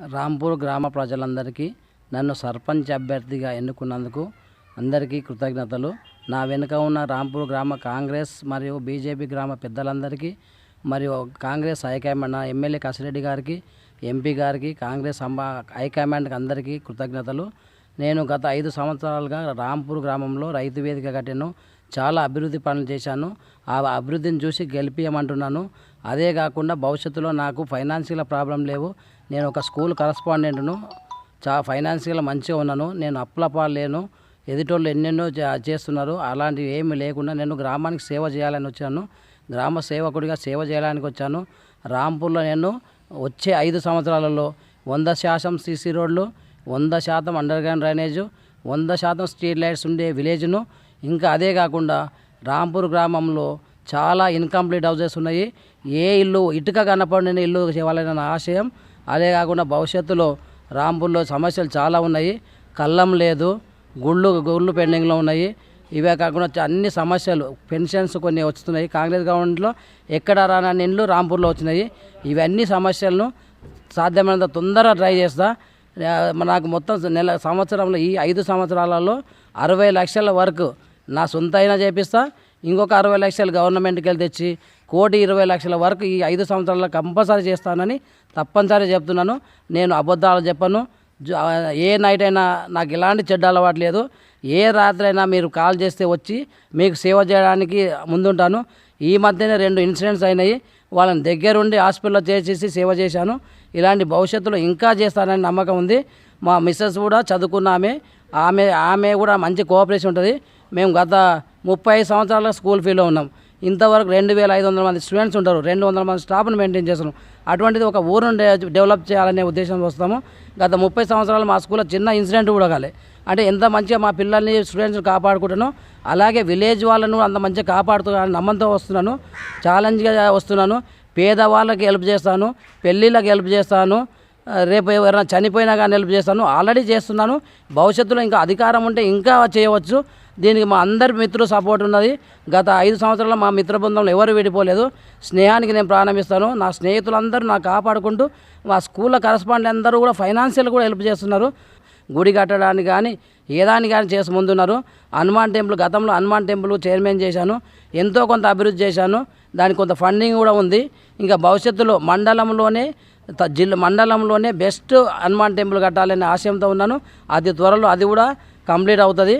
రాంపూర్ గ్రామ ప్రజలందరికీ నన్ను సర్పంచ్ అభ్యర్థిగా ఎన్నుకున్నందుకు అందరికీ కృతజ్ఞతలు. నా వెనుక ఉన్న రాంపూర్ గ్రామ కాంగ్రెస్ మరియు బీజేపీ గ్రామ పెద్దలందరికీ మరియు కాంగ్రెస్ హైకమాండ్ ఎమ్మెల్యే కసిరెడ్డి గారికి ఎంపీ గారికి కాంగ్రెస్ అంబా హైకమాండ్కి అందరికీ కృతజ్ఞతలు. నేను గత ఐదు సంవత్సరాలుగా రాంపూర్ గ్రామంలో రైతు వేదిక కట్టాను చాలా అభివృద్ధి పనులు చేశాను. ఆ అభివృద్ధిని చూసి గెలిపియమంటున్నాను. అదే కాకుండా భవిష్యత్తులో నాకు ఫైనాన్షియల్ ప్రాబ్లం లేవు. నేను ఒక స్కూల్ కరస్పాండెంట్ను చా ఫైనాన్షియల్ మంచిగా ఉన్నాను నేను అప్పుల లేను ఎదుటోళ్ళు ఎన్నెన్నో చేస్తున్నారు అలాంటివి ఏమీ లేకుండా నేను గ్రామానికి సేవ చేయాలని వచ్చాను గ్రామ సేవకుడిగా సేవ చేయడానికి వచ్చాను రాంపూర్లో నేను వచ్చే ఐదు సంవత్సరాలలో వంద శాతం సీసీ రోడ్లు వంద శాతం అండర్ గ్రౌండ్ డ్రైనేజు వంద శాతం స్ట్రీట్ లైట్స్ ఉండే విలేజ్ను ఇంకా అదే కాకుండా రాంపూర్ గ్రామంలో చాలా ఇన్కంప్లీట్ హౌసెస్ ఉన్నాయి ఏ ఇల్లు ఇటుక కనపడిన ఇల్లు చేయాలనే నా ఆశయం అదే కాకుండా భవిష్యత్తులో రాంపూర్లో సమస్యలు చాలా ఉన్నాయి. కళ్ళం లేదు గుళ్ళు గుళ్ళు పెండింగ్లో ఉన్నాయి. ఇవే కాకుండా అన్ని సమస్యలు పెన్షన్స్ కొన్ని వస్తున్నాయి. కాంగ్రెస్ గవర్నమెంట్లో ఎక్కడ రానని ఇండ్లు రాంపూర్లో వచ్చినాయి. ఇవన్నీ సమస్యలను సాధ్యమైనంత తొందరగా ట్రై చేస్తా. నాకు మొత్తం నెల సంవత్సరంలో ఈ ఐదు సంవత్సరాలలో అరవై లక్షల వరకు నా సొంత అయినా చేపిస్తా. ఇంకొక అరవై లక్షలు గవర్నమెంట్కి వెళ్ళి తెచ్చి కోటి ఇరవై లక్షల వరకు ఈ ఐదు సంవత్సరాల్లో కంపల్సరీ చేస్తానని తప్పనిసరి చెప్తున్నాను. నేను అబద్ధాలు చెప్పను. జ- ఏ నైట్ అయినా నాకు ఎలాంటి చెడ్డ అలవాటు లేదు. ఏ రాత్రి అయినా మీరు కాల్ చేస్తే వచ్చి మీకు సేవ చేయడానికి ముందుంటాను. ఈ మధ్యనే రెండు ఇన్సిడెంట్స్ అయినాయి. వాళ్ళని దగ్గరుండి హాస్పిటల్లో చేసేసి సేవ చేశాను. ఇలాంటి భవిష్యత్తులో ఇంకా చేస్తానని నమ్మకం ఉంది. మా మిస్సెస్ కూడా చదువుకున్న ఆమె. ఆమె ఆమె కూడా మంచి కోఆపరేషన్ ఉంటుంది. మేము గత ముప్పై సంవత్సరాల స్కూల్ ఫీలో ఉన్నాం. ఇంతవరకు రెండు వేల ఐదు వందల మంది స్టూడెంట్స్ ఉంటారు. రెండు వందల మంది స్టాఫ్ను మెయింటైన్ చేస్తున్నాం. అటువంటిది ఒక ఊరును డెవలప్ చేయాలనే ఉద్దేశంతో వస్తాము. గత ముప్పై సంవత్సరాలు మా స్కూల్లో చిన్న ఇన్సిడెంట్ కూడా కాలే. అంటే ఎంత మంచిగా మా పిల్లల్ని స్టూడెంట్స్ని కాపాడుకుంటాను అలాగే విలేజ్ వాళ్ళను అంత మంచిగా కాపాడుతున్నాను నమ్మంతో వస్తున్నాను. ఛాలెంజ్గా వస్తున్నాను. పేదవాళ్ళకి హెల్ప్ చేస్తాను. పెళ్ళిళ్ళకి హెల్ప్ చేస్తాను. రేపు ఎవరైనా చనిపోయినా కానీ హెల్ప్ చేస్తాను. ఆల్రెడీ చేస్తున్నాను. భవిష్యత్తులో ఇంకా అధికారం ఉంటే ఇంకా చేయవచ్చు. దీనికి మా అందరి మిత్రులు సపోర్ట్ ఉన్నది. గత ఐదు సంవత్సరాలు మా మిత్ర బృందంలో ఎవరు విడిపోలేదు. స్నేహానికి నేను ప్రారంభిస్తాను నా స్నేహితులందరూ నాకు కాపాడుకుంటూ మా స్కూల్లో కరస్పాండెంట్ అందరూ కూడా ఫైనాన్షియల్ కూడా హెల్ప్ చేస్తున్నారు. గుడి కట్టడానికి కానీ ఏదానికి కానీ చేసి ముందున్నారు. హనుమాన్ టెంపుల్ గతంలో హనుమాన్ టెంపుల్ చైర్మన్ చేశాను. ఎంతో కొంత అభివృద్ధి చేశాను. దానికి కొంత ఫండింగ్ కూడా ఉంది. ఇంకా భవిష్యత్తులో మండలంలోనే జిల్లా మండలంలోనే బెస్ట్ హనుమాన్ టెంపుల్ కట్టాలనే ఆశయంతో ఉన్నాను. అది త్వరలో అది కూడా కంప్లీట్ అవుతుంది.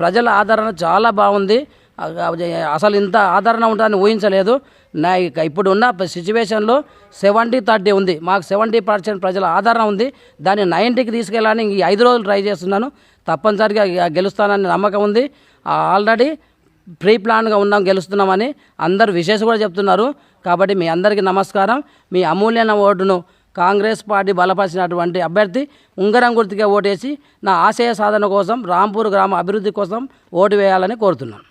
ప్రజల ఆదరణ చాలా బాగుంది. అసలు ఇంత ఆదరణ ఉంటుందని ఊహించలేదు. నా ఇక ఇప్పుడు ఉన్న సిచ్యువేషన్లో సెవెంటీ థర్టీ ఉంది. మాకు సెవెంటీ పర్సెంట్ ప్రజల ఆదరణ ఉంది. దాన్ని నైంటీకి తీసుకెళ్ళాలని ఈ ఐదు రోజులు ట్రై చేస్తున్నాను. తప్పనిసరిగా గెలుస్తానని నమ్మకం ఉంది. ఆల్రెడీ ప్రీ ప్లాన్గా ఉన్నాం గెలుస్తున్నామని అందరు విశేష కూడా చెప్తున్నారు. కాబట్టి మీ అందరికీ నమస్కారం. మీ అమూల్యమైన ఓటును కాంగ్రెస్ పార్టీ బలపరిచినటువంటి అభ్యర్థి ఉంగరం గుర్తుగా ఓటేసి నా ఆశయ సాధన కోసం రాంపూర్ గ్రామ అభివృద్ధి కోసం ఓటు వేయాలని కోరుతున్నాను.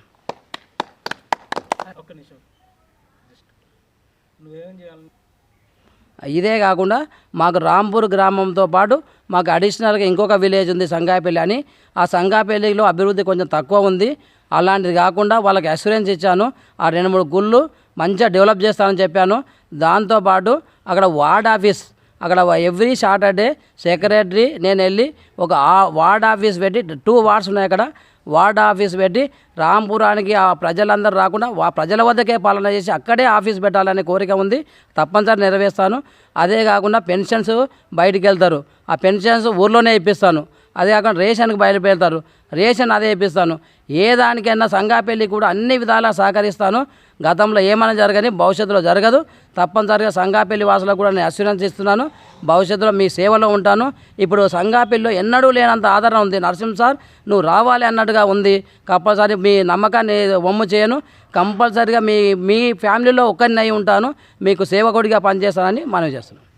ఇదే కాకుండా మాకు రాంపూర్ గ్రామంతో పాటు మాకు అడిషనల్గా ఇంకొక విలేజ్ ఉంది సంగాపల్లి అని. ఆ సంగాపల్లిలో అభివృద్ధి కొంచెం తక్కువ ఉంది. అలాంటిది కాకుండా వాళ్ళకి అస్యూరెన్స్ ఇచ్చాను. ఆ రెండు మూడు గుళ్ళు మంచిగా డెవలప్ చేస్తానని చెప్పాను. దాంతోపాటు అక్కడ వార్డ్ ఆఫీస్ అక్కడ ఎవ్రీ సాటర్డే సెక్రటరీ నేను వెళ్ళి ఒక ఆ- వార్డ్ ఆఫీస్ పెట్టి టూ వార్డ్స్ ఉన్నాయి అక్కడ. వార్డ్ ఆఫీస్ పెట్టి రాంపురానికి ఆ ప్రజలందరూ రాకుండా ఆ ప్రజల వద్దకే పాలన చేసి అక్కడే ఆఫీస్ పెట్టాలనే కోరిక ఉంది. తప్పనిసరి నెరవేరుస్తాను. అదే కాకుండా పెన్షన్స్ బయటికి వెళ్తారు. ఆ పెన్షన్స్ ఊర్లోనే ఇప్పిస్తాను. అదే కాకుండా రేషన్కి బయలుపెడతారు రేషన్ అదే ఇప్పిస్తాను. ఏ దానికైనా సంఘాపెళ్ళి కూడా అన్ని విధాలా సహకరిస్తాను. గతంలో ఏమైనా జరగని భవిష్యత్తులో జరగదు. తప్పనిసరిగా సంఘాపెల్లి వాసులకు కూడా నేను అస్యూరెన్స్ ఇస్తున్నాను. భవిష్యత్తులో మీ సేవలో ఉంటాను. ఇప్పుడు సంఘాపెల్లిలో ఎన్నడూ లేనంత ఆదరణ ఉంది. నరసింహ సార్ నువ్వు రావాలి అన్నట్టుగా ఉంది. కంపల్సరీ మీ నమ్మకాన్ని వమ్ము చేయను. కంపల్సరిగా మీ మీ ఫ్యామిలీలో ఒక్కరిని అయి ఉంటాను. మీకు సేవకుడిగా పనిచేస్తానని మనవి చేస్తున్నాను.